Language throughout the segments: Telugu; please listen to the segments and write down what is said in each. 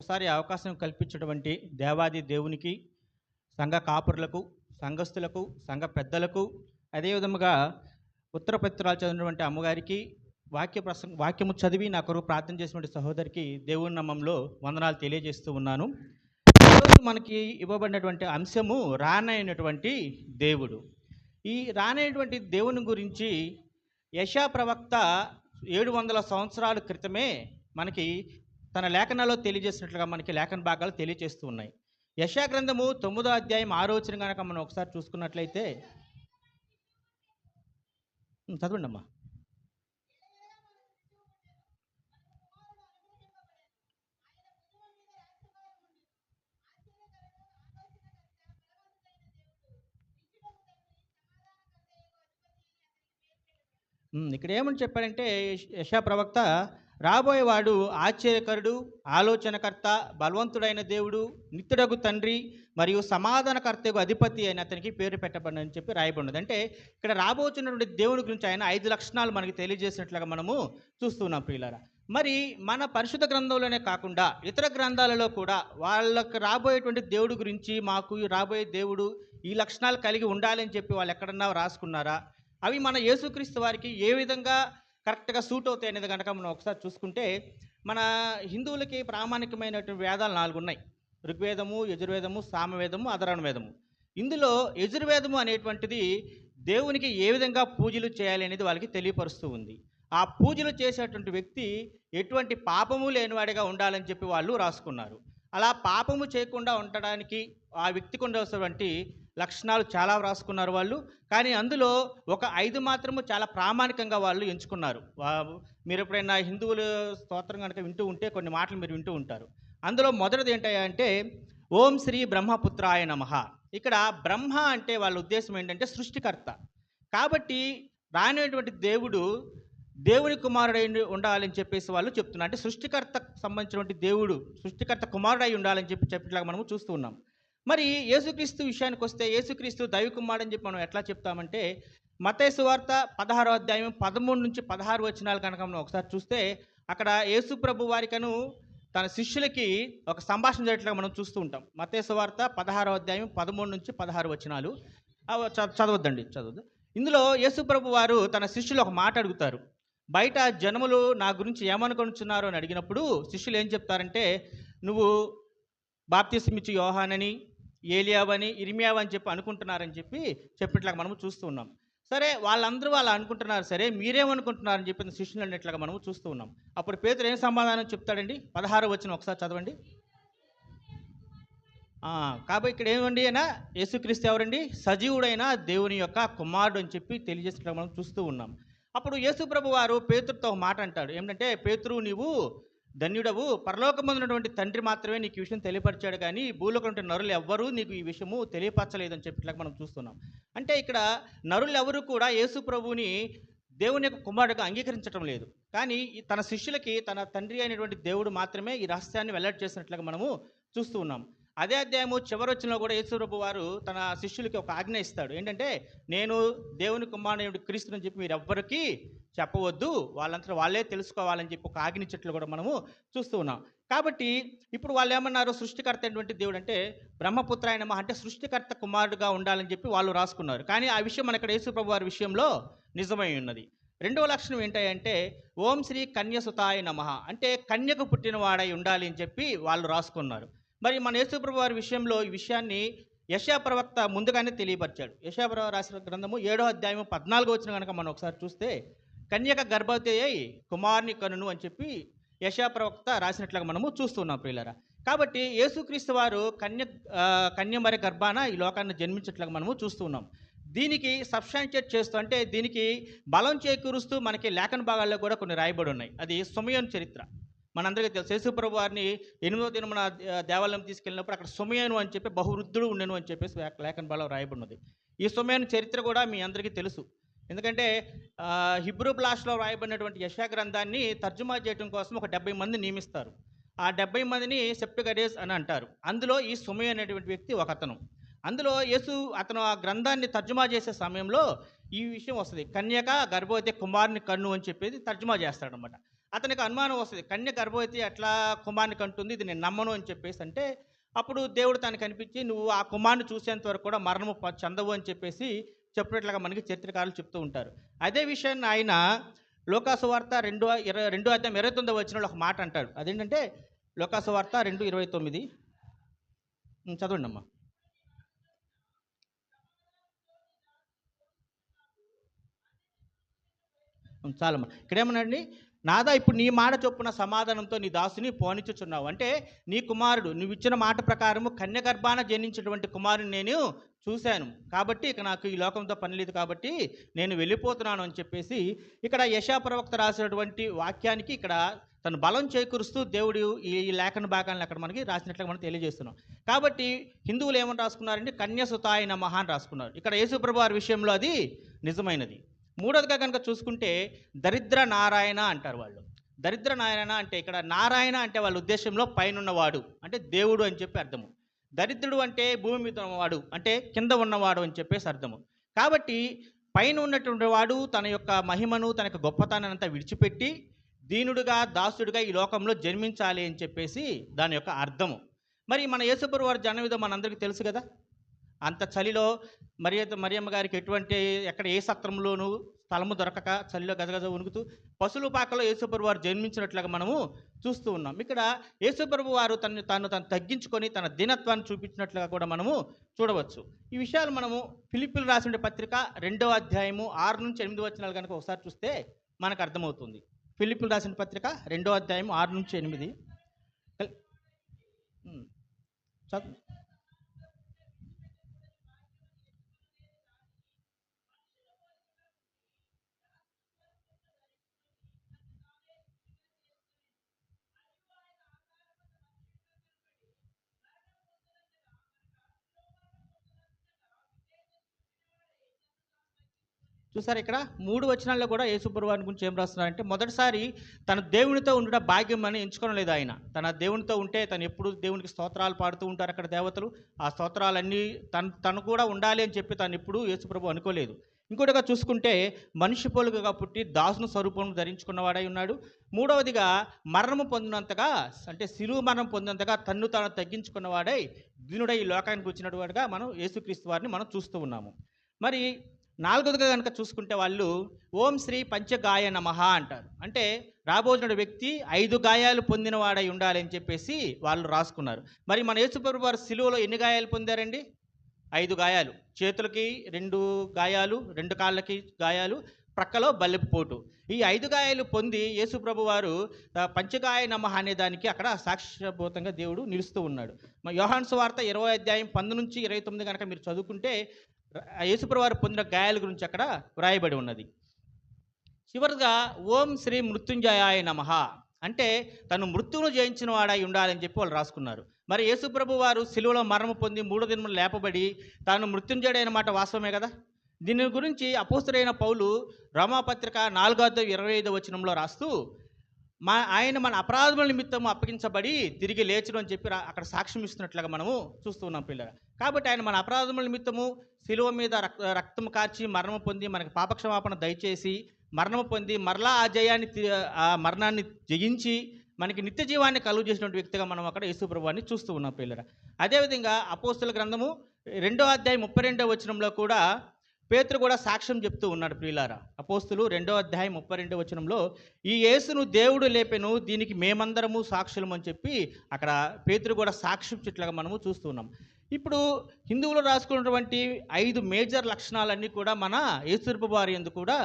ఒకసారి అవకాశం కల్పించినటువంటి దేవాది దేవునికి సంఘ కాపురులకు సంఘస్థులకు సంఘ పెద్దలకు అదేవిధముగా ఉత్తర పత్రాలు చదివినటువంటి అమ్మగారికి వాక్య ప్రసంగ వాక్యము చదివి నా కొరకు ప్రార్థన చేసినటువంటి సహోదరికి దేవుని నామంలో వందనాలు తెలియజేస్తూ ఉన్నాను. ఈరోజు మనకి ఇవ్వబడినటువంటి అంశము రానైనటువంటి దేవుడు. ఈ రానైనటువంటి దేవుని గురించి యశా ప్రవక్త ఏడు వందల సంవత్సరాల క్రితమే మనకి తన లేఖనాల్లో తెలియజేసినట్లుగా మనకి లేఖన భాగాలు తెలియజేస్తూ ఉన్నాయి. యశాగ్రంథము తొమ్మిదో అధ్యాయం ఆలోచన కనుక మనం ఒకసారి చూసుకున్నట్లయితే చదవండి అమ్మా ఇక్కడ ఏమని చెప్పారంటే యశా ప్రవక్త రాబోయేవాడు ఆశ్చర్యకరుడు ఆలోచనకర్త బలవంతుడైన దేవుడు నిత్యుడకు తండ్రి మరియు సమాధానకర్తకు అధిపతి అయిన అతనికి పేరు పెట్టబడినని చెప్పి రాయబడినది. అంటే ఇక్కడ రాబోతున్నటువంటి దేవుని గురించి ఆయన ఐదు లక్షణాలు మనకి తెలియజేసినట్లుగా మనము చూస్తున్నాం ప్రియులారా. మరి మన పరిశుద్ధ గ్రంథంలోనే కాకుండా ఇతర గ్రంథాలలో కూడా వాళ్ళకు రాబోయేటువంటి దేవుడి గురించి మాకు రాబోయే దేవుడు ఈ లక్షణాలు కలిగి ఉండాలని చెప్పి వాళ్ళు ఎక్కడన్నా రాసుకున్నారా? అవి మన యేసుక్రీస్తు వారికి ఏ విధంగా కరెక్ట్గా సూట్ అవుతాయి అనేది కనుక మనం ఒకసారి చూసుకుంటే మన హిందువులకి ప్రామాణికమైనటువంటి వేదాలు నాలుగు ఉన్నాయి. ఋగ్వేదము యజుర్వేదము సామవేదము అధరణ వేదము. ఇందులో యజుర్వేదము అనేటువంటిది దేవునికి ఏ విధంగా పూజలు చేయాలి అనేది వాళ్ళకి తెలియపరుస్తూ ఉంది. ఆ పూజలు చేసేటువంటి వ్యక్తి ఎటువంటి పాపము లేనివాడిగా ఉండాలని చెప్పి వాళ్ళు రాసుకున్నారు. అలా పాపము చేయకుండా ఉండడానికి ఆ వ్యక్తికి ఉండవలసినటువంటి లక్షణాలు చాలా వ్రాసుకున్నారు వాళ్ళు. కానీ అందులో ఒక ఐదు మాత్రము చాలా ప్రామాణికంగా వాళ్ళు ఎంచుకున్నారు. వా- మీరు ఎప్పుడైనా హిందువులు స్తోత్రం కనుక వింటూ ఉంటే కొన్ని మాటలు మీరు వింటూ ఉంటారు. అందులో మొదటిది ఏంటంటే ఓం శ్రీ బ్రహ్మపుత్రాయ నమః. ఇక్కడ బ్రహ్మ అంటే వాళ్ళ ఉద్దేశం ఏంటంటే సృష్టికర్త. కాబట్టి రానటువంటి దేవుడు దేవుని కుమారుడై ఉండాలని చెప్పేసి వాళ్ళు చెప్తున్నారు. అంటే సృష్టికర్తకు సంబంధించినటువంటి దేవుడు సృష్టికర్త కుమారుడై ఉండాలని చెప్పి చెప్పేలాగా మనము చూస్తూ ఉన్నాం. మరి యేసుక్రీస్తు విషయానికి వస్తే యేసుక్రీస్తు దైవకుమారుడు అని చెప్పి మనం ఎట్లా చెప్తామంటే మతేసు వార్త పదహారో అధ్యాయం పదమూడు నుంచి పదహారు వచనాలు కనుక మనం ఒకసారి చూస్తే అక్కడ యేసు ప్రభు వారికను తన శిష్యులకి ఒక సంభాషణ జరిగినట్లుగా మనం చూస్తూ ఉంటాం. మతేసు వార్త పదహారో అధ్యాయం పదమూడు నుంచి పదహారు వచనాలు. చదవద్దండి చదవద్దు. ఇందులో యేసు ప్రభు వారు తన శిష్యులు ఒక మాట అడుగుతారు. బయట జనములు నా గురించి ఏమనుకొనుచున్నారు అని అడిగినప్పుడు శిష్యులు ఏం చెప్తారంటే నువ్వు బాప్తిస్మిచ్చి యోహానని ఏలియావని ఇర్మియావని చెప్పి అనుకుంటున్నారని చెప్పి చెప్పినట్లుగా మనము చూస్తూ ఉన్నాం. సరే వాళ్ళందరూ వాళ్ళు అనుకుంటున్నారు సరే మీరేమనుకుంటున్నారని చెప్పి శిష్యులు అన్నట్లుగా మనము చూస్తూ ఉన్నాం. అప్పుడు పేతురు ఏం సమాధానం చెప్తాడండి? పదహారు వచ్చిన ఒకసారి చదవండి. కాబట్టి ఇక్కడ ఏమండి అయినా యేసుక్రీస్తు ఎవరండి? సజీవుడైన దేవుని యొక్క కుమారుడు అని చెప్పి తెలియజేసినట్లుగా మనం చూస్తూ ఉన్నాం. అప్పుడు యేసుప్రభు వారు పేతురుతో ఒక మాట అంటాడు. ఏమిటంటే పేతురు నీవు ధన్యుడవు. పరలోకమందున్నటువంటి తండ్రి మాత్రమే నీకు ఈ విషయం తెలియపరిచాడు కానీ భూలోకం ఉంటే నరులు ఎవ్వరూ నీకు ఈ విషయము తెలియపరచలేదు అని మనం చూస్తున్నాం. అంటే ఇక్కడ నరులు ఎవరు కూడా యేసు ప్రభువుని దేవుని యొక్క కుమారుడుగా అంగీకరించడం లేదు. కానీ తన శిష్యులకి తన తండ్రి అయినటువంటి దేవుడు మాత్రమే ఈ రహస్యాన్ని వెల్లడి చేసినట్లుగా మనము చూస్తూ ఉన్నాం. అదే అధ్యాయము చివరి వచ్చిన కూడా యేసుప్రభు వారు తన శిష్యులకి ఒక ఆజ్ఞ ఇస్తాడు. ఏంటంటే నేను దేవుని కుమారుడు క్రీస్తుని చెప్పి మీరు ఎవ్వరికీ చెప్పవద్దు. వాళ్ళంతా వాళ్ళే తెలుసుకోవాలని చెప్పి ఒక ఆజ్ఞ చెట్లు కూడా మనము చూస్తూ ఉన్నాం. కాబట్టి ఇప్పుడు వాళ్ళు ఏమన్నారు? సృష్టికర్త అయినటువంటి దేవుడు అంటే బ్రహ్మపుత్ర అయిన అంటే సృష్టికర్త కుమారుడుగా ఉండాలని చెప్పి వాళ్ళు రాసుకున్నారు. కానీ ఆ విషయం మన ఇక్కడ యేసుప్రభు వారి విషయంలో నిజమై ఉన్నది. రెండవ లక్షణం ఏంటంటే ఓం శ్రీ కన్యసుతాయ నమః అంటే కన్యకు పుట్టినవాడై ఉండాలి అని చెప్పి వాళ్ళు రాసుకున్నారు. మరి మన యేసుప్రభు వారి విషయంలో ఈ విషయాన్ని యశా ప్రవక్త ముందుగానే తెలియపరిచాడు. యశాప్రభ రాసిన గ్రంథము ఏడో అధ్యాయము పద్నాలుగో వచ్చిన కనుక మనం ఒకసారి చూస్తే కన్యక గర్భవతి అయి కుమారుని కనును అని చెప్పి యశా ప్రవక్త రాసినట్లుగా మనము చూస్తున్నాం ప్రియులరా. కాబట్టి యేసుక్రీస్తు వారు కన్య ఆ, కన్య మరి గర్భాన ఈ లోకాన్ని జన్మించట్లుగా మనము చూస్తున్నాం. దీనికి సబ్స్టాన్షియేట్ చేస్తూ అంటే దీనికి బలం చేకూరుస్తూ మనకి లేఖన భాగాల్లో కూడా కొన్ని రాయబడి ఉన్నాయి. అది సుమయోన్ చరిత్ర. మనందరికీ తెలుసు. యేసుప్రభు వారిని ఎనిమిదో దిన మన దేవాలయం తీసుకెళ్ళినప్పుడు అక్కడ సుమయను అని చెప్పి బహువృద్ధుడు ఉండెను అని చెప్పేసి లేఖన బలం రాయబడినది. ఈ సుమయను చరిత్ర కూడా మీ అందరికీ తెలుసు. ఎందుకంటే హిబ్రూ భాషలో రాయబడినటువంటి యశా గ్రంథాన్ని తర్జుమా చేయడం కోసం ఒక డెబ్బై మంది నియమిస్తారు. ఆ డెబ్బై మందిని సెప్టిగడేస్ అని అంటారు. అందులో ఈ సుమయ అనేటువంటి వ్యక్తి ఒక అతను. అందులో యేసు అతను ఆ గ్రంథాన్ని తర్జుమా చేసే సమయంలో ఈ విషయం వస్తుంది. కన్యక గర్భవతి కుమారుని కన్ను అని చెప్పేది తర్జుమా చేస్తాడనమాట అతనికి అనుమానం వస్తుంది. కన్య గర్భవతి అట్లా కుమార్ని కంటుంది? ఇది నేను నమ్మను అని చెప్పేసి అంటే అప్పుడు దేవుడు తనకు కనిపించి నువ్వు ఆ కుమార్ని చూసేంత వరకు కూడా మరణము చెందవు అని చెప్పేసి చెప్పినట్లుగా మనకి చరిత్రకారులు చెప్తూ ఉంటారు. అదే విషయాన్ని ఆయన లోకాసువార్త రెండు ఇరవై రెండు అధ్యాయం ఇరవై తొమ్మిది వచ్చిన ఒక మాట అంటాడు. అదేంటంటే లోకాసువార్త రెండు ఇరవై తొమ్మిది. చదవండి అమ్మా. చాలమ్మా. ఇక్కడేమన్నాడండి? నాదా ఇప్పుడు నీ మాట చొప్పున సమాధానంతో నీ దాసుని పోనిచ్చుచున్నావు. అంటే నీ కుమారుడు నువ్వు ఇచ్చిన మాట ప్రకారము కన్య గర్భాన జనించినటువంటి కుమారుని నేను చూశాను. కాబట్టి ఇక నాకు ఈ లోకంతో పని లేదు కాబట్టి నేను వెళ్ళిపోతున్నాను అని చెప్పేసి ఇక్కడ యశా ప్రవక్త రాసినటువంటి వాక్యానికి ఇక్కడ తను బలం చేకూరుస్తూ దేవుడు ఈ ఈ లేఖన భాగాలను అక్కడ మనకి రాసినట్లుగా మనం తెలియజేస్తున్నాం. కాబట్టి హిందువులు ఏమని రాసుకున్నారంటే కన్యసుతాయన మహాన్ రాసుకున్నారు. ఇక్కడ యేసుప్రభు వారి విషయంలో అది నిజమైనది. మూడోదిగా కనుక చూసుకుంటే దరిద్ర నారాయణ అంటారు వాళ్ళు. దరిద్ర నారాయణ అంటే ఇక్కడ నారాయణ అంటే వాళ్ళ ఉద్దేశంలో పైనున్నవాడు అంటే దేవుడు అని చెప్పి అర్థము. దరిద్రుడు అంటే భూమి మీద ఉన్నవాడు అంటే కింద ఉన్నవాడు అని చెప్పేసి అర్థము. కాబట్టి పైన ఉన్నటువంటి వాడు తన యొక్క మహిమను తన యొక్క గొప్పతనాన్ని అంతా విడిచిపెట్టి దీనుడుగా దాసుడుగా ఈ లోకంలో జన్మించాలి అని చెప్పేసి దాని యొక్క అర్థము. మరి మన యేసుప్రభు వారి జన్మవిధం మనందరికీ తెలుసు కదా? అంత చలిలో మరియ మరియమ్మ గారికి ఎటువంటి ఎక్కడ ఏ సత్రంలోనూ స్థలము దొరకక చలిలో గజగజ ఉనుకుతూ పశువుల పాకలో యేసుప్రభు వారు జన్మించినట్లుగా మనము చూస్తూ ఉన్నాం. ఇక్కడ యేసుప్రభు వారు తను తాను తను తగ్గించుకొని తన దీనత్వాన్ని చూపించినట్లుగా కూడా మనము చూడవచ్చు. ఈ విషయాలు మనము ఫిలిపిలు రాసిన పత్రిక రెండవ అధ్యాయము ఆరు నుంచి ఎనిమిది వచ్చినాలు కనుక ఒకసారి చూస్తే మనకు అర్థమవుతుంది. ఫిలిపిలు రాసిన పత్రిక రెండవ అధ్యాయం ఆరు నుంచి ఎనిమిది. చదువు. చూసారు ఇక్కడ? మూడు వచనాల్లో కూడా యేసుప్రభువాని గురించి ఏం రాస్తున్నారంటే మొదటిసారి తన దేవునితో ఉండడం భాగ్యం అని ఎంచుకోవడం లేదు ఆయన. తన దేవునితో ఉంటే తను ఎప్పుడు దేవునికి స్తోత్రాలు పాడుతూ ఉంటారు అక్కడ దేవతలు. ఆ స్తోత్రాలన్నీ తను తను కూడా ఉండాలి అని చెప్పి తను ఎప్పుడు యేసుప్రభు అనుకోలేదు. ఇంకోటిగా చూసుకుంటే మనిషి పోలుగా పుట్టి దాసును స్వరూపం ధరించుకున్నవాడై ఉన్నాడు. మూడవదిగా మరణము పొందినంతగా అంటే సిలువు మరణం పొందినంతగా తన్ను తాను తగ్గించుకున్నవాడై దీనుడై ఈ లోకానికి వచ్చినట్టుగా మనం యేసుక్రీస్తు వారిని మనం చూస్తూ ఉన్నాము. మరి నాలుగోదిగా కనుక చూసుకుంటే వాళ్ళు ఓం శ్రీ పంచగాయ నమః అంటారు. అంటే రాబోతున్న వ్యక్తి ఐదు గాయాలు పొందినవాడై ఉండాలి అని చెప్పేసి వాళ్ళు రాసుకున్నారు. మరి మన యేసుప్రభు వారు సిలువలో ఎన్ని గాయాలు పొందారండి? ఐదు గాయాలు. చేతులకి రెండు గాయాలు రెండు కాళ్ళకి గాయాలు ప్రక్కలో బల్లెపోటు ఈ ఐదు గాయాలు పొంది యేసుప్రభు వారు పంచగాయ నమ అనే దానికి అక్కడ సాక్ష్యభూతంగా దేవుడు నిలుస్తూ ఉన్నాడు. మా యోహాన్స్ వార్త ఇరవై అధ్యాయం పంతొమ్మిది నుంచి ఇరవై తొమ్మిది కనుక మీరు చదువుకుంటే యేసుప్రవారు పొందిన గాయాల గురించి అక్కడ వ్రాయబడి ఉన్నది. చివరిగా ఓం శ్రీ మృత్యుంజయాయ నమః అంటే తను మృత్యువును జయించిన వాడై ఉండాలని చెప్పి వాళ్ళు రాసుకున్నారు. మరి యేసుప్రభు వారు సిలువలో మరణం పొంది మూడో దినములు లేపబడి తాను మృత్యుంజయుడైన మాట వాస్తవమే కదా? దీని గురించి అపోస్తుడైన పౌలు రోమాపత్రిక నాలుగో ఇరవై ఐదో వచనంలో రాస్తూ మా ఆయన మన అపరాధముల నిమిత్తము అప్పగించబడి తిరిగి లేచడం అని చెప్పి అక్కడ సాక్ష్యం ఇస్తున్నట్లుగా మనము చూస్తున్నాం పిల్లలు కాబట్టి ఆయన మన అపరాధముల నిమిత్తము శిలువ మీద రక్త రక్తం కార్చి మరణం పొంది మనకి పాపక్షమాపణ దయచేసి మరణం పొంది మరలా ఆ జయాన్ని ఆ మరణాన్ని జయించి మనకి నిత్య జీవాన్ని కలుగు చేసినటువంటి వ్యక్తిగా మనం అక్కడ యేసుప్రభువాన్ని చూస్తూ ఉన్నాం పిల్లల అదేవిధంగా అపోస్తుల గ్రంథము రెండో అధ్యాయం ముప్పై రెండో వచనంలో కూడా పేతురు కూడా సాక్ష్యం చెప్తూ ఉన్నాడు ప్రియులారా. అపోస్తులు రెండో అధ్యాయం ముప్పై రెండో వచనంలో ఈ యేసును దేవుడు లేపెను దీనికి మేమందరము సాక్షులం అని చెప్పి అక్కడ పేతురు కూడా సాక్ష్యం చెట్లుగా మనము చూస్తున్నాం ఇప్పుడు హిందువులు రాసుకున్నటువంటి ఐదు మేజర్ లక్షణాలన్నీ కూడా మన యేసురూప వారి ఎందుకు కూడా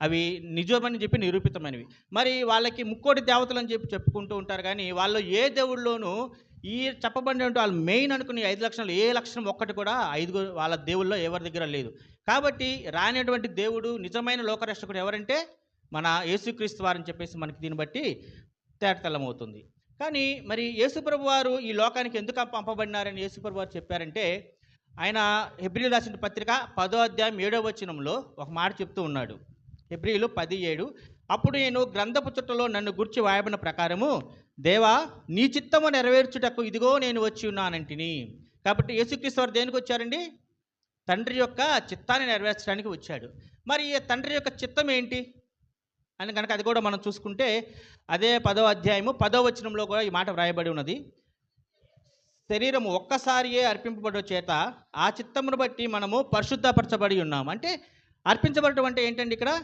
అవి నిజమని చెప్పి నిరూపితమైనవి. మరి వాళ్ళకి ముక్కోటి దేవతలు అని చెప్పి చెప్పుకుంటూ ఉంటారు కానీ వాళ్ళు ఏ దేవుళ్ళలోనూ ఈ చెప్పబడిన వాళ్ళు మెయిన్ అనుకునే ఐదు లక్షణాలు ఏ లక్షణం ఒక్కటి కూడా ఐదుగురు వాళ్ళ దేవుల్లో ఎవరి దగ్గర లేదు. కాబట్టి రానటువంటి దేవుడు నిజమైన లోకరక్షకుడు ఎవరంటే మన యేసుక్రీస్తు వారని చెప్పేసి మనకి దీన్ని బట్టి తేటతెల్లమవుతుంది. కానీ మరి యేసుప్రభు వారు ఈ లోకానికి ఎందుకు పంపబడినారని యేసుప్రభు వారు చెప్పారంటే ఆయన హెబ్రిల్ రాసిన పత్రిక పదో అధ్యాయం ఏడో వచనంలో ఒక మాట చెప్తూ ఉన్నాడు. హెబ్రిలు పది ఏడు అప్పుడు నేను గ్రంథపు చుట్టలో నన్ను గుర్చి వాయబడిన ప్రకారము దేవా నీ చిత్తము నెరవేర్చుటకు ఇదిగో నేను వచ్చి ఉన్నానంటిని. కాబట్టి యేసుక్రీస్తు వారు దేనికి వచ్చారండి తండ్రి యొక్క చిత్తాన్ని నెరవేర్చడానికి వచ్చాడు. మరి ఈ తండ్రి యొక్క చిత్తం ఏంటి? అని కనుక అది కూడా మనం చూసుకుంటే అదే పదో అధ్యాయము పదో వచనంలో కూడా ఈ మాట వ్రాయబడి ఉన్నది. శరీరం ఒక్కసారియే అర్పింపబడ చేత ఆ చిత్తమును బట్టి మనము పరిశుద్ధపరచబడి ఉన్నాం. అంటే అర్పించబడటం అంటే ఏంటండి ఇక్కడ?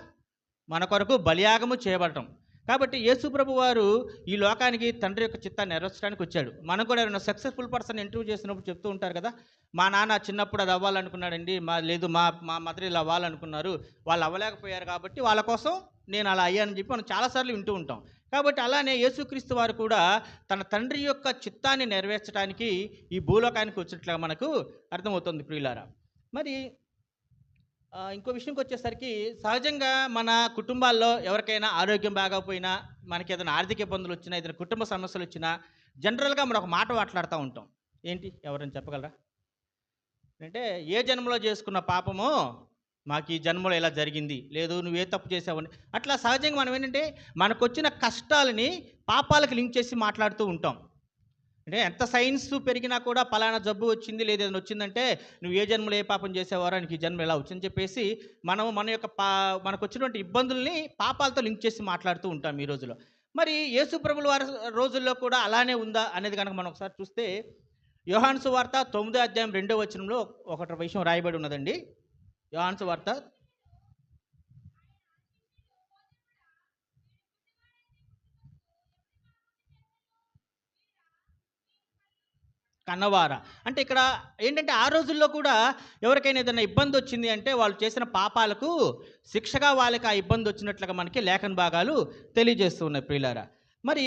మన కొరకు బలియాగము చేయబడటం. కాబట్టి యేసుప్రభు వారు ఈ లోకానికి తండ్రి యొక్క చిత్తాన్ని నెరవేర్చడానికి వచ్చాడు. మనం కూడా ఎవరైనా సక్సెస్ఫుల్ పర్సన్ ఇంటర్వ్యూ చేసినప్పుడు చెప్తూ ఉంటారు కదా మా నాన్న చిన్నప్పుడు అది అవ్వాలనుకున్నాడండి మా లేదు మా మా మదర్ ఇలా అవ్వాలనుకున్నారు వాళ్ళు అవ్వలేకపోయారు కాబట్టి వాళ్ళ కోసం నేను అలా అయ్యానని చెప్పి మనం చాలాసార్లు వింటూ ఉంటాం. కాబట్టి అలానే యేసుక్రీస్తు వారు కూడా తన తండ్రి యొక్క చిత్తాన్ని నెరవేర్చడానికి ఈ భూలోకానికి వచ్చినట్లుగా మనకు అర్థమవుతుంది ప్రియులారా. మరి ఇంకో విషయంకి వచ్చేసరికి సహజంగా మన కుటుంబాల్లో ఎవరికైనా ఆరోగ్యం బాగోపోయినా మనకి ఏదైనా ఆర్థిక ఇబ్బందులు వచ్చినా ఏదైనా కుటుంబ సమస్యలు వచ్చినా జనరల్గా మనం ఒక మాట మాట్లాడుతూ ఉంటాం. ఏంటి? ఎవరైనా చెప్పగలరా? అంటే ఏ జన్మలో చేసుకున్న పాపమో మాకు ఈ జన్మలో ఇలా జరిగింది. లేదు నువ్వు ఏ తప్పు చేసావని. అట్లా సహజంగా మనం ఏంటంటే మనకు వచ్చిన కష్టాలని పాపాలకు లింక్ చేసి మాట్లాడుతూ ఉంటాం. అంటే ఎంత సైన్స్ పెరిగినా కూడా పలానా జబ్బు వచ్చింది లేదా ఏదైనా వచ్చిందంటే నువ్వు ఏ జన్మలో ఏ పాపం చేసేవారో నీకు ఈ జన్మ ఎలా వచ్చిందని చెప్పేసి మనం మన యొక్క పా మనకు వచ్చినటువంటి ఇబ్బందుల్ని పాపాలతో లింక్ చేసి మాట్లాడుతూ ఉంటాం ఈ రోజులో మరి యేసుప్రభుల వారి రోజుల్లో కూడా అలానే ఉందా అనేది కనుక మనం ఒకసారి చూస్తే యోహాన్సు వార్త తొమ్మిదో అధ్యాయం రెండో వచనంలో ఒకటి విషయం రాయబడి ఉన్నదండి. యోహాన్సు వార్త కన్నవార. అంటే ఇక్కడ ఏంటంటే ఆ రోజుల్లో కూడా ఎవరికైనా ఏదైనా ఇబ్బంది వచ్చింది అంటే వాళ్ళు చేసిన పాపాలకు శిక్షగా వాళ్ళకి ఆ ఇబ్బంది వచ్చినట్లుగా మనకి లేఖన భాగాలు తెలియజేస్తూ ఉన్నాయి ప్రియులారా. మరి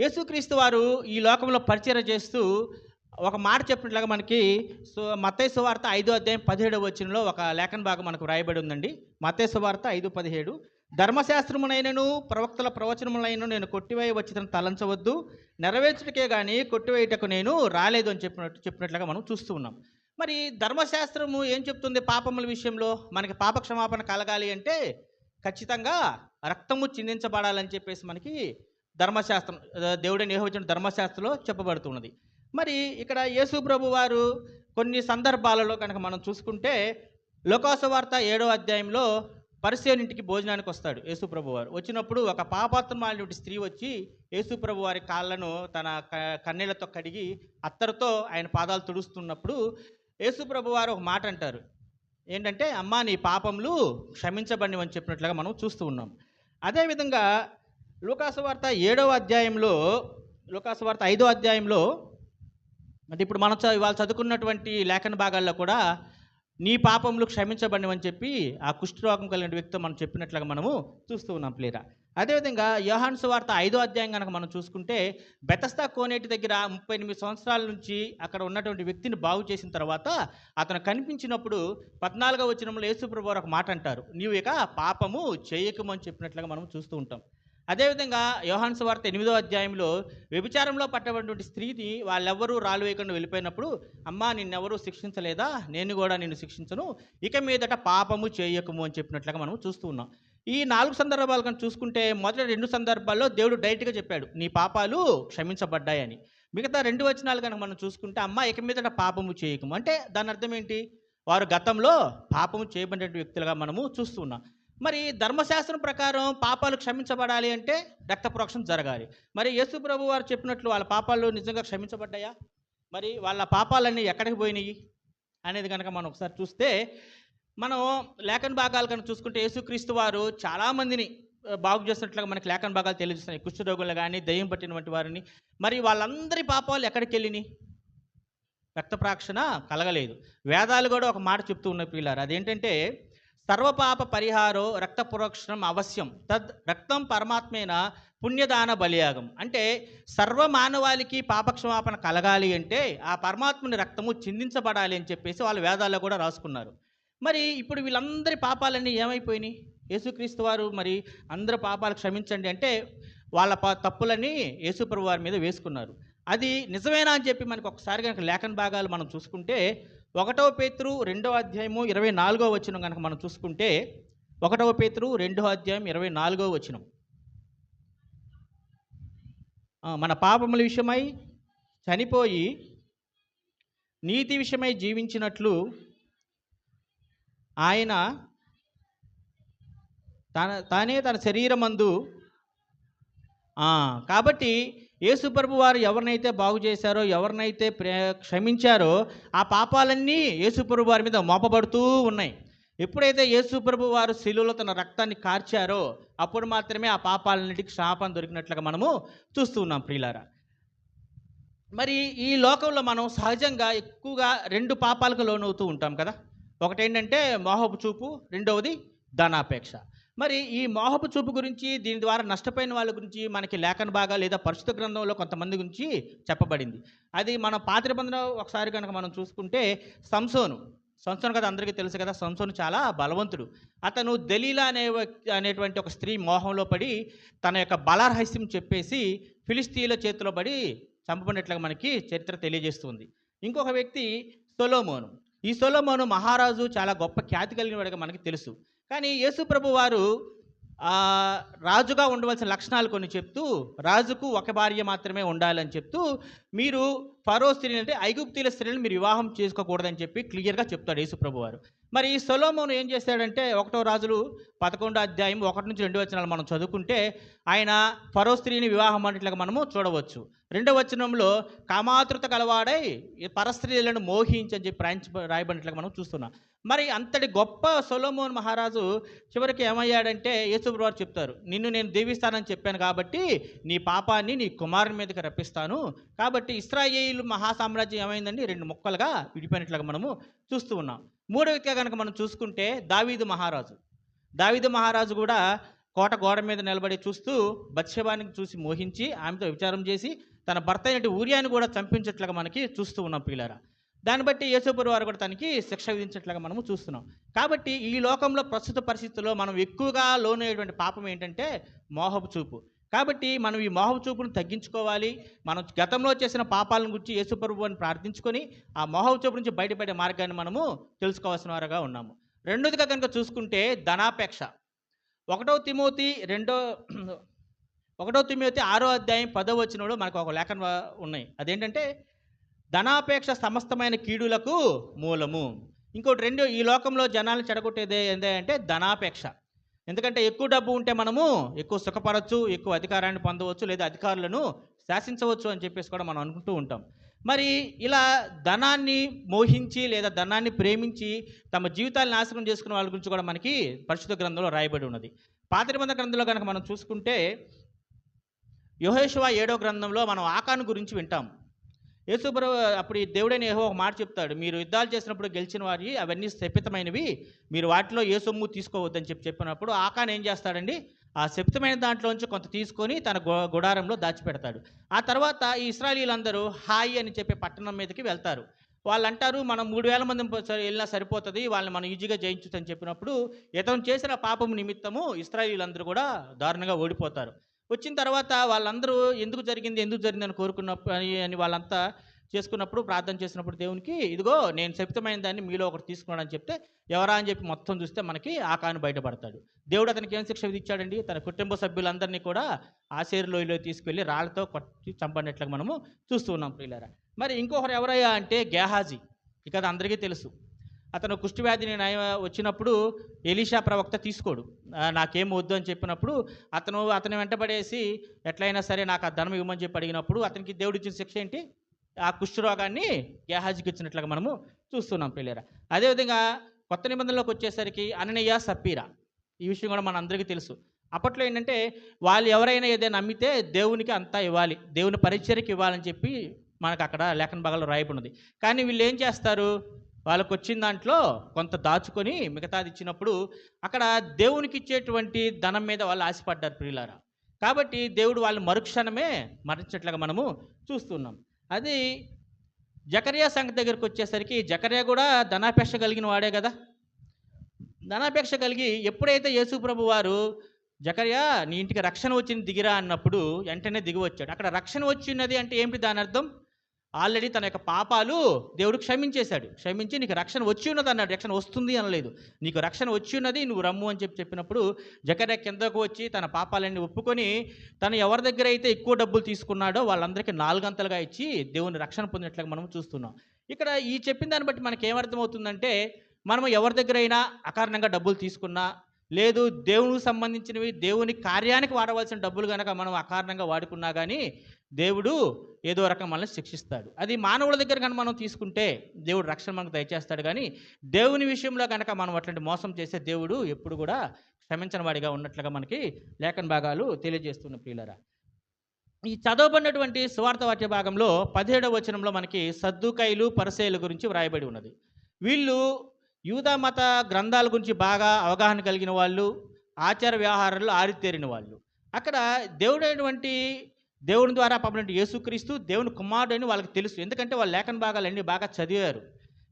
యేసుక్రీస్తు వారు ఈ లోకంలో పరిచయం చేస్తూ ఒక మాట చెప్పినట్లుగా మనకి సో మత్తయి సువార్త ఐదో అధ్యాయం పదిహేడవ వచ్చినలో ఒక లేఖన భాగం మనకు రాయబడి ఉందండి. మత్తయి సువార్త ఐదు పదిహేడు ధర్మశాస్త్రమునైనను ప్రవక్తల ప్రవచనములైన నేను కొట్టివేయ వచ్చిన తలంచవద్దు. నెరవేర్చుటకే కానీ కొట్టివేయటకు నేను రాలేదు అని చెప్పినట్టు చెప్పినట్లుగా మనం చూస్తూ ఉన్నాం. మరి ధర్మశాస్త్రము ఏం చెప్తుంది పాపముల విషయంలో? మనకి పాప క్షమాపణ కలగాలి అంటే ఖచ్చితంగా రక్తము చిందించబడాలని చెప్పేసి మనకి ధర్మశాస్త్రం దేవుడే దేవుడిని ధర్మశాస్త్రంలో చెప్పబడుతున్నది. మరి ఇక్కడ యేసు ప్రభు వారు కొన్ని సందర్భాలలో కనుక మనం చూసుకుంటే లోకాసు వార్త ఏడో అధ్యాయంలో పరిసేని ఇంటికి భోజనానికి వస్తాడు యేసుప్రభు వారు వచ్చినప్పుడు ఒక పాపాత్మాలినటువంటి స్త్రీ వచ్చి యేసుప్రభు వారి కాళ్ళను తన క- కన్నీళ్ళతో కడిగి అత్తరుతో ఆయన పాదాలు తుడుస్తున్నప్పుడు యేసుప్రభు వారు ఒక మాట అంటారు. ఏంటంటే అమ్మా నీ పాపములు క్షమించబడినవి అని చెప్పినట్లుగా మనం చూస్తూ ఉన్నాం. అదేవిధంగా లోకాసువార్త ఏడవ అధ్యాయంలో లోకాసువార్త ఐదో అధ్యాయంలో అంటే ఇప్పుడు మనం ఇవాళ చదువుకున్నటువంటి లేఖన భాగాల్లో కూడా నీ పాపములు క్షమించబడినవని చెప్పి ఆ కుష్ఠరోగం కలిగిన వ్యక్తితో మనం చెప్పినట్లుగా మనము చూస్తూ ఉన్నాం ప్లేరా అదేవిధంగా యోహాన్ సువార్త ఐదో అధ్యాయం కనుక మనం చూసుకుంటే బెతస్తా కోనేటి దగ్గర ముప్పై ఎనిమిది సంవత్సరాల నుంచి అక్కడ ఉన్నటువంటి వ్యక్తిని బాగు చేసిన తర్వాత అతను కనిపించినప్పుడు పద్నాలుగో వచనంలో యేసుప్రభు ఒక మాట అంటారు. నీవు ఇక పాపము చేయకము అని చెప్పినట్లుగా మనం చూస్తూ ఉంటాం. అదేవిధంగా యోహాన్ సువార్త ఎనిమిదో అధ్యాయంలో వ్యభిచారంలో పట్టబడినటువంటి స్త్రీని వాళ్ళెవ్వరూ రాలు వేయకుండా వెళ్ళిపోయినప్పుడు అమ్మా నిన్నెవరూ శిక్షించలేదా? నేను కూడా నిన్ను శిక్షించను. ఇక మీదట పాపము చేయకము అని చెప్పినట్లుగా మనం చూస్తూ ఉన్నాం. ఈ నాలుగు సందర్భాలు కనుక చూసుకుంటే మొదటి రెండు సందర్భాల్లో దేవుడు డైరెక్ట్గా చెప్పాడు నీ పాపాలు క్షమించబడ్డాయని. మిగతా రెండు వచనాలు కనుక మనం చూసుకుంటే అమ్మ ఇక మీదట పాపము చేయకము. అంటే దాని అర్థం ఏంటి? వారు గతంలో పాపము చేయబడిన వ్యక్తులుగా మనము చూస్తున్నాం మరి ధర్మశాస్త్రం ప్రకారం పాపాలు క్షమించబడాలి అంటే రక్త ప్రోక్షణ జరగాలి. మరి యేసు ప్రభు వారు చెప్పినట్లు వాళ్ళ పాపాలు నిజంగా క్షమించబడ్డాయా? మరి వాళ్ళ పాపాలన్నీ ఎక్కడికి పోయినాయి? అనేది కనుక మనం ఒకసారి చూస్తే మనం లేఖన భాగాలు కనుక చూసుకుంటే యేసుక్రీస్తు వారు చాలామందిని బాగు చేసినట్లుగా మనకి లేఖన భాగాలు తెలియజేస్తున్నాయి. కుష్ఠరోగులు కానీ దయ్యం పట్టినటువంటి వారిని. మరి వాళ్ళందరి పాపాలు ఎక్కడికి వెళ్ళినాయి? రక్త ప్రాక్షణ కలగలేదు. వేదాలు కూడా ఒక మాట చెప్తూ ఉన్నాయి పిల్లారు అదేంటంటే సర్వపాప పరిహారో రక్త పురోక్షణం అవశ్యం. తద్ రక్తం పరమాత్మేన పుణ్యదాన బలియాగం. అంటే సర్వ మానవాళికి పాపక్షమాపణ కలగాలి అంటే ఆ పరమాత్మని రక్తము చిందించబడాలి అని చెప్పేసి వాళ్ళు వేదాల్లో కూడా రాసుకున్నారు. మరి ఇప్పుడు వీళ్ళందరి పాపాలన్నీ ఏమైపోయినాయి? యేసుక్రీస్తు వారు మరి అందరి పాపాలు క్షమించండి అంటే వాళ్ళ పా తప్పులన్నీ యేసుప్రభు వారి మీద వేసుకున్నారు. అది నిజమేనా అని చెప్పి మనకు ఒకసారి కనుక లేఖన భాగాలు మనం చూసుకుంటే ఒకటవ పేతురు రెండవ అధ్యాయము ఇరవై నాలుగో వచనం కనుక మనం చూసుకుంటే ఒకటవ పేతురు రెండవ అధ్యాయం ఇరవై నాలుగో వచనం. మన పాపముల విషయమై చనిపోయి నీతి విషయమై జీవించినట్లు ఆయన తన తానే తన శరీరమందు కాబట్టి యేసుప్రభు వారు ఎవరినైతే బాగు చేశారో ఎవరినైతే ప్రే క్షమించారో ఆ పాపాలన్నీ యేసుప్రభు వారి మీద మోపబడుతూ ఉన్నాయి. ఎప్పుడైతే యేసుప్రభు వారు శిలువలో తన రక్తాన్ని కార్చారో అప్పుడు మాత్రమే ఆ పాపాలన్నిటికి శాపం దొరికినట్లుగా మనము చూస్తూ ఉన్నాం ప్రియులారా. మరి ఈ లోకంలో మనం సహజంగా ఎక్కువగా రెండు పాపాలకు లోనవుతూ ఉంటాం కదా. ఒకటేంటంటే మోహపు చూపు రెండవది ధనాపేక్ష. మరి ఈ మోహపు చూపు గురించి దీని ద్వారా నష్టపోయిన వాళ్ళ గురించి మనకి లేఖన బాగా లేదా పరిశుద్ధ గ్రంథంలో కొంతమంది గురించి చెప్పబడింది. అది మన పాత నిబంధన ఒకసారి కనుక మనం చూసుకుంటే సంసోను సంసోను కదా అందరికీ తెలుసు కదా సంసోను చాలా బలవంతుడు. అతను దలీలా అనే అనేటువంటి ఒక స్త్రీ మోహంలో పడి తన యొక్క బలరహస్యం చెప్పేసి ఫిలిస్తీన్ల చేతిలో పడి చంపబడినట్లుగా మనకి చరిత్ర తెలియజేస్తుంది. ఇంకొక వ్యక్తి సొలోమోను. ఈ సొలోమోను మహారాజు చాలా గొప్ప ఖ్యాతి కలిగిన వాడిగా మనకి తెలుసు. కానీ యేసు ప్రభు వారు రాజుగా ఉండవలసిన లక్షణాలు కొన్ని చెప్తూ రాజుకు ఒక భార్య మాత్రమే ఉండాలని చెప్తూ మీరు ఫరో స్త్రీని అంటే ఐగుప్తీల స్త్రీలను మీరు వివాహం చేసుకోకూడదని చెప్పి క్లియర్గా చెప్తాడు యేసుప్రభు వారు. మరి ఈ సొలోమోను ఏం చేశాడంటే ఒకటో రాజులు పదకొండో అధ్యాయం ఒకటి నుంచి రెండు వచనాలు మనం చదువుకుంటే ఆయన ఫరో స్త్రీని వివాహం అన్నట్లుగా మనము చూడవచ్చు. రెండవ వచనంలో కామాతృత కలవాడై పరస్త్రీలను మోహించి అని చెప్పి రాయించ రాయబడినట్లుగా మనం చూస్తున్నాం. మరి అంతటి గొప్ప సొలోమోన్ మహారాజు చివరికి ఏమయ్యాడంటే యేసుప్రభు వారు చెప్తారు నిన్ను నేను దీవిస్తానని చెప్పాను కాబట్టి నీ పాపాన్ని నీ కుమారుని మీదకి రప్పిస్తాను. కాబట్టి ఇస్రాయేల్ మహాసామ్రాజ్యం ఏమైందండి? రెండు ముక్కలుగా విడిపోయినట్లుగా మనము చూస్తూ ఉన్నాం. మూడో వ్యక్తిగా కనుక మనం చూసుకుంటే దావీదు మహారాజు. దావీదు మహారాజు కూడా కోట గోడ మీద నిలబడి చూస్తూ బత్షబానికి చూసి మోహించి ఆమెతో విచారం చేసి తన భర్త అయినటువంటి ఊరియాని కూడా చంపించట్లుగా మనకి చూస్తూ ఉన్నాం పిల్లరా దాన్ని బట్టి యేసుపురు వారు కూడా తనకి శిక్ష విధించట్లుగా మనము చూస్తున్నాం. కాబట్టి ఈ లోకంలో ప్రస్తుత పరిస్థితుల్లో మనం ఎక్కువగా లోనయ్యేటువంటి పాపం ఏంటంటే మోహపు చూపు. కాబట్టి మనం ఈ మోహపు చూపును తగ్గించుకోవాలి. మనం గతంలో చేసిన పాపాలను గురించి యేసుప్రభు అని ప్రార్థించుకొని ఆ మోహపు చూపు నుంచి బయటపడే మార్గాన్ని మనము తెలుసుకోవాల్సిన వారుగా ఉన్నాము. రెండోదిగా కనుక చూసుకుంటే ధనాపేక్ష. ఒకటో తిమోతి రెండో ఒకటో తిమ్మతి ఆరో అధ్యాయం పదో వచ్చినప్పుడు మనకు ఒక లేఖన ఉన్నాయి. అదేంటంటే ధనాపేక్ష సమస్తమైన కీడులకు మూలము. ఇంకోటి రెండు ఈ లోకంలో జనాలను చెడగొట్టేది ఏంటంటే ధనాపేక్ష. ఎందుకంటే ఎక్కువ డబ్బు ఉంటే మనము ఎక్కువ సుఖపడవచ్చు ఎక్కువ అధికారాన్ని పొందవచ్చు లేదా అధికారులను శాసించవచ్చు అని చెప్పేసి కూడా మనం అనుకుంటూ ఉంటాం. మరి ఇలా ధనాన్ని మోహించి లేదా ధనాన్ని ప్రేమించి తమ జీవితాలను నాశనం చేసుకున్న వాళ్ళ గురించి కూడా మనకి పరిశుద్ధ గ్రంథంలో రాయబడి ఉన్నది. పాత్రిబంధ గ్రంథంలో కనుక మనం చూసుకుంటే యోహేశ్వ ఏడో గ్రంథంలో మనం ఆకాను గురించి వింటాం. యేసుప్రభు అప్పుడు ఈ దేవుడైన ఏహో ఒక మాట చెప్తాడు. మీరు యుద్ధాలు చేసినప్పుడు గెలిచిన వారి అవన్నీ శపితమైనవి మీరు వాటిలో ఏ సొమ్ము తీసుకోవద్దని చెప్పి చెప్పినప్పుడు ఆకాన్ ఏం చేస్తాడండి? ఆ శపితమైన దాంట్లోంచి కొంత తీసుకొని తన గుడారంలో దాచిపెడతాడు. ఆ తర్వాత ఈ ఇస్రాయలీలందరూ హాయి అని చెప్పే పట్టణం మీదకి వెళ్తారు. వాళ్ళు అంటారు మనం మూడు వేల మంది సరి- వెళ్ళినా సరిపోతుంది వాళ్ళని మనం ఈజీగా జయించు అని చెప్పినప్పుడు ఇతను చేసిన పాపం నిమిత్తము ఇస్రాయలీలందరూ కూడా దారుణంగా ఓడిపోతారు. వచ్చిన తర్వాత వాళ్ళందరూ ఎందుకు జరిగింది ఎందుకు జరిగింది అని కోరుకున్నప్పుడు అని అని వాళ్ళంతా చేసుకున్నప్పుడు ప్రార్థన చేసినప్పుడు దేవునికి ఇదిగో నేను శపితమైన దాన్ని మీలో ఒకటి తీసుకున్నాడు అని చెప్తే ఎవరా అని చెప్పి మొత్తం చూస్తే మనకి ఆకాను బయటపడతాడు. దేవుడు అతనికి ఏం శిక్ష విధించాడండి? తన కుటుంబ సభ్యులందరినీ కూడా ఆశేరు లోయలో తీసుకెళ్ళి రాళ్ళతో కొట్టి చంపనట్లుగా మనము చూస్తూ ఉన్నాం ప్రియులారా. మరి ఇంకొకరు ఎవరయ్యా అంటే గేహాజీ. ఇక అది అందరికీ తెలుసు. అతను కుష్ఠవ్యాధిని నయం వచ్చినప్పుడు ఎలీషా ప్రవక్త తీసుకోడు. నాకేం వద్దు అని చెప్పినప్పుడు అతను అతని వెంటబడేసి ఎట్లయినా సరే నాకు ఆ ధనం ఇవ్వమని చెప్పి అడిగినప్పుడు అతనికి దేవుడు ఇచ్చిన శిక్ష ఏంటి? ఆ కుష్ఠరోగాన్ని గేహాజీకి ఇచ్చినట్లుగా మనము చూస్తున్నాం పిల్లరా అదేవిధంగా కొత్త నిబంధనలోకి వచ్చేసరికి అననయ్య సప్పీరా. ఈ విషయం కూడా మన అందరికీ తెలుసు. అప్పట్లో ఏంటంటే వాళ్ళు ఎవరైనా ఏదైనా నమ్మితే దేవునికి అంతా ఇవ్వాలి. దేవుని పరిచర్యకి ఇవ్వాలని చెప్పి మనకు అక్కడ లేఖన భాగాలు రాయబడినది కానీ వీళ్ళు ఏం చేస్తారు? వాళ్ళకు వచ్చిన దాంట్లో కొంత దాచుకొని మిగతాది ఇచ్చినప్పుడు అక్కడ దేవునికి ఇచ్చేటువంటి ధనం మీద వాళ్ళు ఆశపడ్డారు ప్రియులారా. కాబట్టి దేవుడు వాళ్ళు మరుక్షణమే మరణించట్లుగా మనము చూస్తున్నాం. అది జకరియా సంఘ దగ్గరికి వచ్చేసరికి జకరియా కూడా ధనాపేక్ష కలిగిన వాడే కదా. ధనాపేక్ష కలిగి ఎప్పుడైతే యేసుప్రభు వారు జకరియా నీ ఇంటికి రక్షణ వచ్చింది దిగిరా అన్నప్పుడు వెంటనే దిగి వచ్చాడు. అక్కడ రక్షణ వచ్చినది అంటే ఏమిటి దాని అర్థం? ఆల్రెడీ తన యొక్క పాపాలు దేవుడు క్షమించేశాడు. క్షమించి నీకు రక్షణ వచ్చి ఉన్నది అన్నాడు. రక్షణ వస్తుంది అనలేదు. నీకు రక్షణ వచ్చి ఉన్నది నువ్వు రమ్ము అని చెప్పి చెప్పినప్పుడు జకర్య కిందకు వచ్చి తన పాపాలన్నీ ఒప్పుకొని తను ఎవరి దగ్గర అయితే ఎక్కువ డబ్బులు తీసుకున్నాడో వాళ్ళందరికీ నాలుగంతలుగా ఇచ్చి దేవుని రక్షణ పొందినట్లుగా మనం చూస్తున్నాం. ఇక్కడ ఈ చెప్పిన దాన్ని బట్టి మనకి ఏమర్థమవుతుందంటే మనం ఎవరి దగ్గర అయినా అకారణంగా డబ్బులు తీసుకున్నా లేదు దేవునికి సంబంధించినవి దేవుని కార్యానికి వాడవలసిన డబ్బులు కనుక మనం అకారణంగా వాడుకున్నా కానీ దేవుడు ఏదో రకం మనల్ని శిక్షిస్తాడు. అది మానవుల దగ్గర కనుక మనం తీసుకుంటే దేవుడు రక్షణ మనకు దయచేస్తాడు కానీ దేవుని విషయంలో కనుక మనం అట్లాంటి మోసం చేసే దేవుడు ఎప్పుడు కూడా క్షమించిన వాడిగా ఉన్నట్లుగా మనకి లేఖన భాగాలు తెలియజేస్తున్న ప్రియులరా. ఈ చదవబడినటువంటి సువార్త వాక్య భాగంలో పదిహేడవ వచనంలో మనకి సద్దుకైలు పరిసేయుల గురించి వ్రాయబడి ఉన్నది. వీళ్ళు యూదా మత గ్రంథాల గురించి బాగా అవగాహన కలిగిన వాళ్ళు ఆచార వ్యవహారాల్లో ఆరితేరిన వాళ్ళు. అక్కడ దేవుడైనటువంటి దేవుని ద్వారా పంపినటువంటి యేసుక్రీస్తు దేవుని కుమారుడు అని వాళ్ళకి తెలుసు. ఎందుకంటే వాళ్ళ లేఖన భాగాలన్నీ బాగా చదివారు.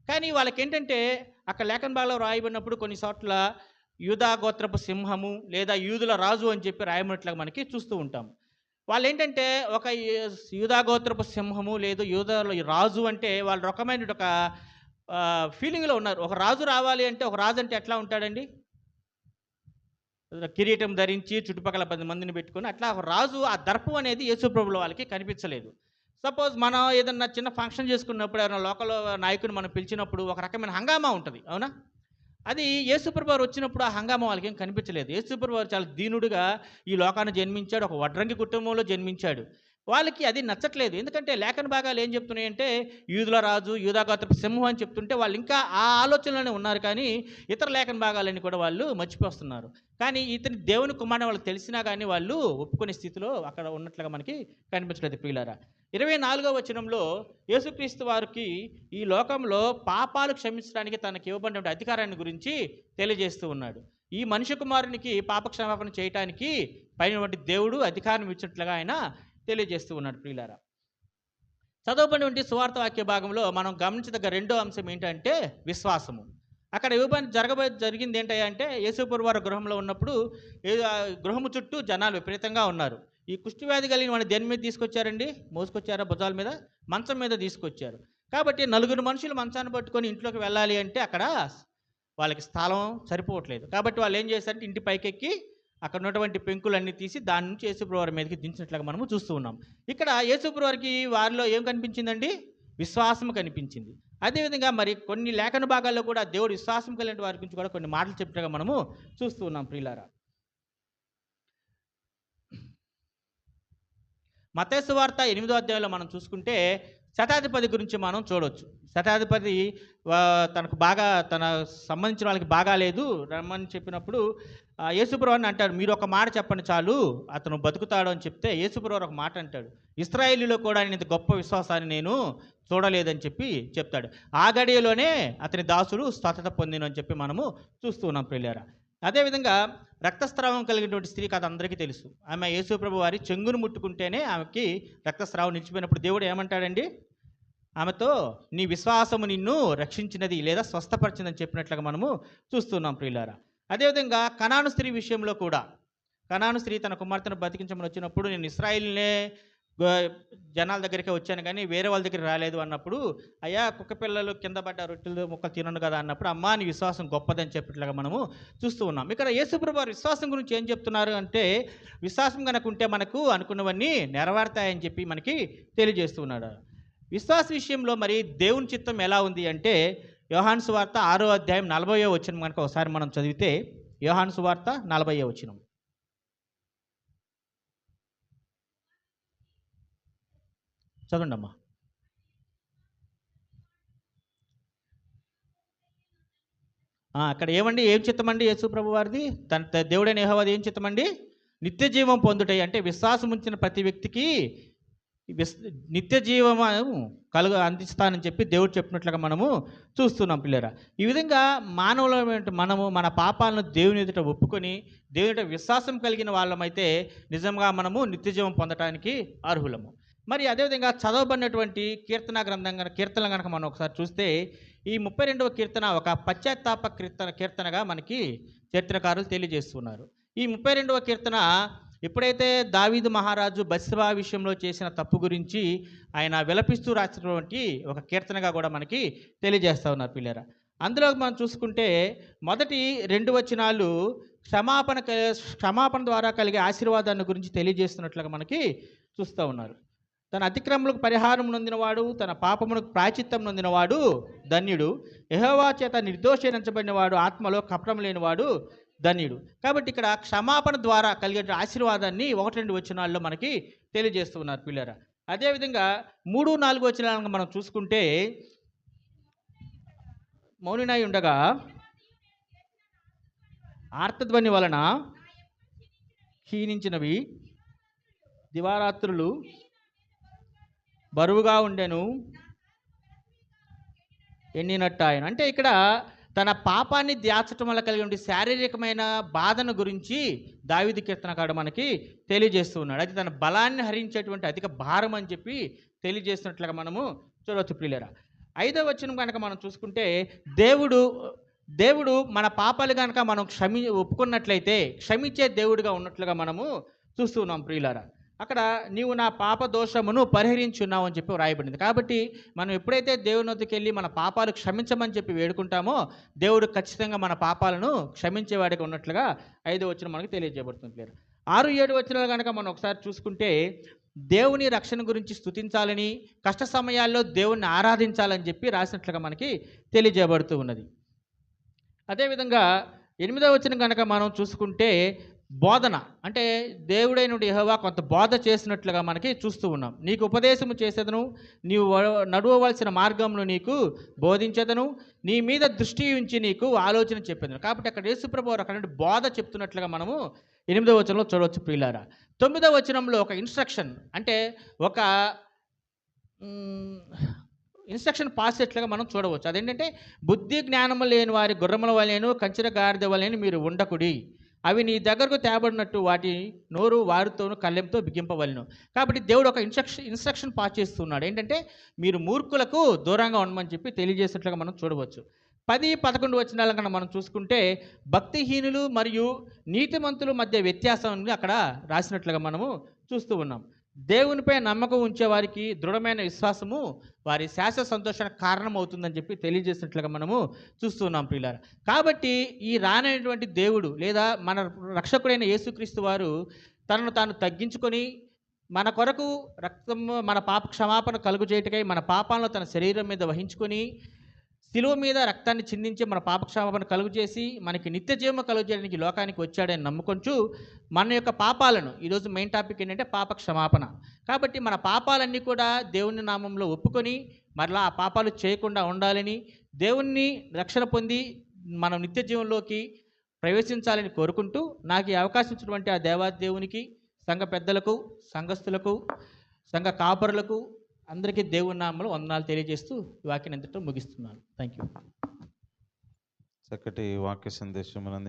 కానీ వాళ్ళకి ఏంటంటే అక్కడ లేఖన భాగంలో రాయబడినప్పుడు కొన్ని చోట్ల యూదా గోత్రపు సింహము లేదా యూదుల రాజు అని చెప్పి రాయబడినట్లుగా మనకి చూస్తూ ఉంటాం. వాళ్ళు ఏంటంటే ఒక యూదా గోత్రపు సింహము లేదు యూదాలో రాజు అంటే వాళ్ళ రకమైన ఒక ఫీలింగ్లో ఉన్నారు. ఒక రాజు రావాలి అంటే ఒక రాజు అంటే ఎట్లా ఉంటాడండి? కిరీటం ధరించి చుట్టుపక్కల పది మందిని పెట్టుకుని అట్లా ఒక రాజు ఆ దర్పం అనేది యేసుప్రభుల వాళ్ళకి కనిపించలేదు. సపోజ్ మనం ఏదన్నా చిన్న ఫంక్షన్ చేసుకున్నప్పుడు ఎవరైనా లోకల్ నాయకుని మనం పిలిచినప్పుడు ఒక రకమైన హంగామా ఉంటుంది అవునా? అది యేసుప్రభు వారు వచ్చినప్పుడు ఆ హంగామా వాళ్ళకి ఏం కనిపించలేదు. యేసుప్రభు వారు చాలా దీనుడుగా ఈ లోకాన్ని జన్మించాడు. ఒక వడ్రంగి కుటుంబంలో జన్మించాడు. వాళ్ళకి అది నచ్చట్లేదు. ఎందుకంటే లేఖన భాగాలు ఏం చెప్తున్నాయంటే యూదుల రాజు యూదాగోత్ర సింహం అని చెప్తుంటే వాళ్ళు ఇంకా ఆ ఆలోచనలోనే ఉన్నారు కానీ ఇతర లేఖన భాగాలన్నీ కూడా వాళ్ళు మర్చిపోస్తున్నారు. కానీ ఇతని దేవుని కుమారుడు వాళ్ళకి తెలిసినా కానీ వాళ్ళు ఒప్పుకునే స్థితిలో అక్కడ ఉన్నట్లుగా మనకి కనిపించలేదు ప్రియులారా. ఇరవై నాలుగో వచనంలో యేసుక్రీస్తు వారికి ఈ లోకంలో పాపాలు క్షమించడానికి తనకి ఇవ్వబడినటువంటి అధికారాన్ని గురించి తెలియజేస్తూ ఉన్నాడు. ఈ మనిషి కుమారునికి పాపక్షమాపణ చేయటానికి పైనటువంటి దేవుడు అధికారం ఇచ్చినట్లుగా ఆయన తెలియజేస్తూ ఉన్నాడు ప్రియులారా. చదవబడినటువంటి సువార్త వాక్య భాగంలో మనం గమనించదగ్గ రెండో అంశం ఏంటంటే విశ్వాసము. అక్కడ ఇవ్వబడి జరగబో జరిగింది ఏంటంటే యేసుపూర్ వారి గృహంలో ఉన్నప్పుడు గృహము చుట్టూ జనాలు విపరీతంగా ఉన్నారు. ఈ కుష్టి వ్యాధి కలిగిన వాడిని దేని మీద తీసుకొచ్చారండి? మోసుకొచ్చారా భుజాల మీద? మంచం మీద తీసుకొచ్చారు. కాబట్టి నలుగురు మనుషులు మంచాన్ని పట్టుకొని ఇంట్లోకి వెళ్ళాలి అంటే అక్కడ వాళ్ళకి స్థలం సరిపోవట్లేదు. కాబట్టి వాళ్ళు ఏం చేశారంటే ఇంటి పైకెక్కి అక్కడ ఉన్నటువంటి పెంకులన్నీ తీసి దాని నుంచి యేసుప్రవారి మీదకి దించినట్లుగా మనము చూస్తూ ఉన్నాం. ఇక్కడ యేసుప్రవారికి వారిలో ఏం కనిపించిందండి? విశ్వాసం కనిపించింది. అదేవిధంగా మరి కొన్ని లేఖన భాగాల్లో కూడా దేవుడు విశ్వాసం కలిగిన వారి గురించి కూడా కొన్ని మాటలు చెప్పినట్టుగా మనము చూస్తూ ఉన్నాం ప్రియులారా. మతేసు వార్త ఎనిమిదో అధ్యాయంలో మనం చూసుకుంటే శతాధిపతి గురించి మనం చూడవచ్చు శతాధిపతి తనకు బాగా తన సంబంధించిన వాళ్ళకి బాగా లేదు. రమ్మని చెప్పినప్పుడు ఆ, యేసుప్రవారిని అంటాడు మీరు ఒక మాట చెప్పండి చాలు అతను బతుకుతాడు అని చెప్తే యేసుప్రవారు ఒక మాట అంటాడు ఇస్రాయేలీలో కూడా నేను ఇంత గొప్ప విశ్వాసాన్ని నేను చూడలేదని చెప్పి చెప్తాడు. ఆ గడియలోనే అతని దాసుడు స్వతత పొందిను అని చెప్పి మనము చూస్తూ ఉన్నాం ప్రియులారా. అదేవిధంగా రక్తస్రావం కలిగినటువంటి స్త్రీ కథ అందరికీ తెలుసు. ఆమె యేసుప్రభు వారి చెంగును ముట్టుకుంటేనే ఆమెకి రక్తస్రావం నిలిచిపోయినప్పుడు దేవుడు ఏమంటాడండి? ఆమెతో నీ విశ్వాసము నిన్ను రక్షించినది లేదా స్వస్థపరిచిందని చెప్పినట్లుగా మనము చూస్తున్నాం ప్రియులారా. అదేవిధంగా కణాను స్త్రీ విషయంలో కూడా కణాను స్త్రీ తన కుమార్తెను బతికించమని వచ్చినప్పుడు నేను ఇస్రాయిల్నే జనాల దగ్గరికి వచ్చాను కానీ వేరే వాళ్ళ దగ్గర రాలేదు అన్నప్పుడు అయ్యా కుక్క పిల్లలు కింద పడ్డ రొట్టెలు ముక్కలు తినను కదా అన్నప్పుడు అమ్మా నీ విశ్వాసం గొప్పదని చెప్పినట్లుగా మనము చూస్తూ ఉన్నాం. ఇక్కడ యేసుప్రభు విశ్వాసం గురించి ఏం చెప్తున్నారు అంటే విశ్వాసం కనుక ఉంటే మనకు అనుకున్నవన్నీ నెరవేరుతాయని చెప్పి మనకి తెలియజేస్తున్నాడు విశ్వాస విషయంలో మరి దేవుని చిత్తం ఎలా ఉంది అంటే యోహాన్ సువార్త ఆరో అధ్యాయం నలభయో వచ్చిన కనుక ఒకసారి మనం చదివితే యోహాన్ సువార్త నలభయో వచ్చినం చదవండి అమ్మా అక్కడ ఏమండి? ఏం చిత్తమండి యేసు ప్రభు వారిది? తన దేవుడైన యహోవాది ఏం చిత్తమండి? నిత్య జీవం పొందుటాయి. అంటే విశ్వాసం ఉంచిన ప్రతి వ్యక్తికి నిత్య జీవము కలుగు అందిస్తానని చెప్పి దేవుడు చెప్పినట్లుగా మనము చూస్తున్నాం పిల్లరా. ఈ విధంగా మానవులమైన మనము మన పాపాలను దేవుని ఎదుట ఒప్పుకొని దేవుని ఎదుట విశ్వాసం కలిగిన వాళ్ళమైతే నిజంగా మనము నిత్య జీవం పొందటానికి అర్హులము. మరి అదేవిధంగా చదవబడినటువంటి కీర్తన గ్రంథం కీర్తన కనుక మనం ఒకసారి చూస్తే ఈ ముప్పై రెండవ కీర్తన ఒక పశ్చాత్తాప కీర్తన కీర్తనగా మనకి చరిత్రకారులు తెలియజేస్తున్నారు. ఈ ముప్పై రెండవ కీర్తన ఎప్పుడైతే దావీదు మహారాజు బస్సబా విషయంలో చేసిన తప్పు గురించి ఆయన విలపిస్తూ రాసినటువంటి ఒక కీర్తనగా కూడా మనకి తెలియజేస్తా ఉన్నారు పిల్లరా అందులో మనం చూసుకుంటే మొదటి రెండు వచనాలు క్షమాపణ క్షమాపణ ద్వారా కలిగే ఆశీర్వాదాన్ని గురించి తెలియజేస్తున్నట్లుగా మనకి చూస్తూ ఉన్నారు. తన అతిక్రమలకు పరిహారం నొందినవాడు తన పాపములకు ప్రాచిత్తం నొందినవాడు ధన్యుడు. యహోవా చేత నిర్దోషించబడినవాడు ఆత్మలో కపటం లేనివాడు ధన్యుడు. కాబట్టి ఇక్కడ క్షమాపణ ద్వారా కలిగే ఆశీర్వాదాన్ని ఒకటి రెండు వచనాల్లో మనకి తెలియజేస్తున్నారు పిల్లర. అదేవిధంగా మూడు నాలుగు వచనాలను మనం చూసుకుంటే మౌనినాయి ఉండగా ఆర్తధ్వని వలన క్షీణించినవి దివారాత్రులు బరువుగా ఉండెను ఎండినట్టు ఆయన అంటే ఇక్కడ తన పాపాన్ని దాచటం వల్ల కలిగి ఉండే శారీరకమైన బాధను గురించి దావిది కీర్తనకాడు మనకి తెలియజేస్తూ ఉన్నాడు అది తన బలాన్ని హరించేటువంటి అధిక భారం అని చెప్పి తెలియజేస్తున్నట్లుగా మనము చూడవచ్చు ప్రియులరా. ఐదవ వచనం కనుక మనం చూసుకుంటే దేవుడు దేవుడు మన పాపాలు కనుక మనం క్షమి ఒప్పుకున్నట్లయితే క్షమించే దేవుడిగా ఉన్నట్లుగా మనము చూస్తున్నాం ప్రియులరా ప్రియులారా. అక్కడ నీవు నా పాప దోషమును పరిహరించున్నావు అని చెప్పి వ్రాయబడింది. కాబట్టి మనం ఎప్పుడైతే దేవుని వద్దకు వెళ్ళి మన పాపాలు క్షమించమని చెప్పి వేడుకుంటామో దేవుడు ఖచ్చితంగా మన పాపాలను క్షమించేవాడికి ఉన్నట్లుగా ఐదో వచ్చిన మనకు తెలియజేయబడుతుంది లేదు ఆరు ఏడు వచ్చినాలు కనుక మనం ఒకసారి చూసుకుంటే దేవుని రక్షణ గురించి స్తుతించాలని కష్ట సమయాల్లో దేవుణ్ణి ఆరాధించాలని చెప్పి రాసినట్లుగా మనకి తెలియజేయబడుతూ ఉన్నది. అదేవిధంగా ఎనిమిదవ వచ్చిన కనుక మనం చూసుకుంటే బోధన. అంటే దేవుడైన యహోవా కొంత బోధ చేసినట్లుగా మనకి చూస్తూ ఉన్నాం. నీకు ఉపదేశము చేసేదను నీవు వ- నడవవలసిన మార్గంను నీకు బోధించేదను నీ మీద దృష్టి ఉంచి నీకు ఆలోచన చెప్పేదను. కాబట్టి అక్కడ యేసుప్రభు అక్కడ నుండి బోధ చెప్తున్నట్లుగా మనము ఎనిమిదవ వచనంలో చూడవచ్చు ప్రియులారా. తొమ్మిదవ వచనంలో ఒక ఇన్స్ట్రక్షన్ అంటే ఒక ఇన్స్ట్రక్షన్ పాస్ చేసినట్లుగా మనం చూడవచ్చు. అదేంటంటే బుద్ధి జ్ఞానము లేని వారి గుర్రముల వలెను కంచెర గాడిద వలెను మీరు ఉండకుడి. అవి నీ దగ్గరకు తేబడినట్టు వాటి నోరు వారితోనూ కళ్ళెంతో బిగింపవలను. కాబట్టి దేవుడు ఒక ఇన్స్ట్రక్షన్ ఇన్స్ట్రక్షన్ పాస్ చేస్తున్నాడు. ఏంటంటే మీరు మూర్ఖులకు దూరంగా ఉండమని చెప్పి తెలియజేసినట్లుగా మనం చూడవచ్చు. పది పదకొండు వచ్చినాల కన్నా మనం చూసుకుంటే భక్తిహీనులు మరియు నీతిమంతుల మధ్య వ్యత్యాసం అక్కడ రాసినట్లుగా మనము చూస్తూ ఉన్నాం. దేవునిపై నమ్మకం ఉంచే వారికి దృఢమైన విశ్వాసము వారి శాశ్వత సంతోషానికి కారణమవుతుందని చెప్పి తెలియజేసినట్లుగా మనము చూస్తున్నాం పిల్లల కాబట్టి ఈ రానైనటువంటి దేవుడు లేదా మన రక్షకుడైన యేసుక్రీస్తు వారు తనను తాను తగ్గించుకొని మన కొరకు రక్తం మన పాప క్షమాపణ కలుగు చేయటకై మన పాపాలను తన శరీరం మీద వహించుకొని శిలువ మీద రక్తాన్ని చిందించి మన పాప క్షమాపణ కలుగు చేసి మనకి నిత్య జీవము కలుగు చేయడానికి లోకానికి వచ్చాడని నమ్ముకొంచు మన యొక్క పాపాలను ఈరోజు మెయిన్ టాపిక్ ఏంటంటే పాప క్షమాపణ కాబట్టి మన పాపాలన్నీ కూడా దేవుని నామంలో ఒప్పుకొని మరలా ఆ పాపాలు చేయకుండా ఉండాలని దేవుణ్ణి రక్షణ పొంది మనం నిత్య జీవంలోకి ప్రవేశించాలని కోరుకుంటూ నాకు ఈ అవకాశం ఇచ్చినటువంటి ఆ దేవాదేవునికి సంఘ పెద్దలకు సంఘస్థులకు సంఘ కాపరులకు అందరికీ దేవుని నామలు వందనాలు తెలియజేస్తూ ఈ వాక్యం ఎంతటో ముగిస్తున్నాను. థ్యాంక్ యూ చక్కటి వాక్య సందేశం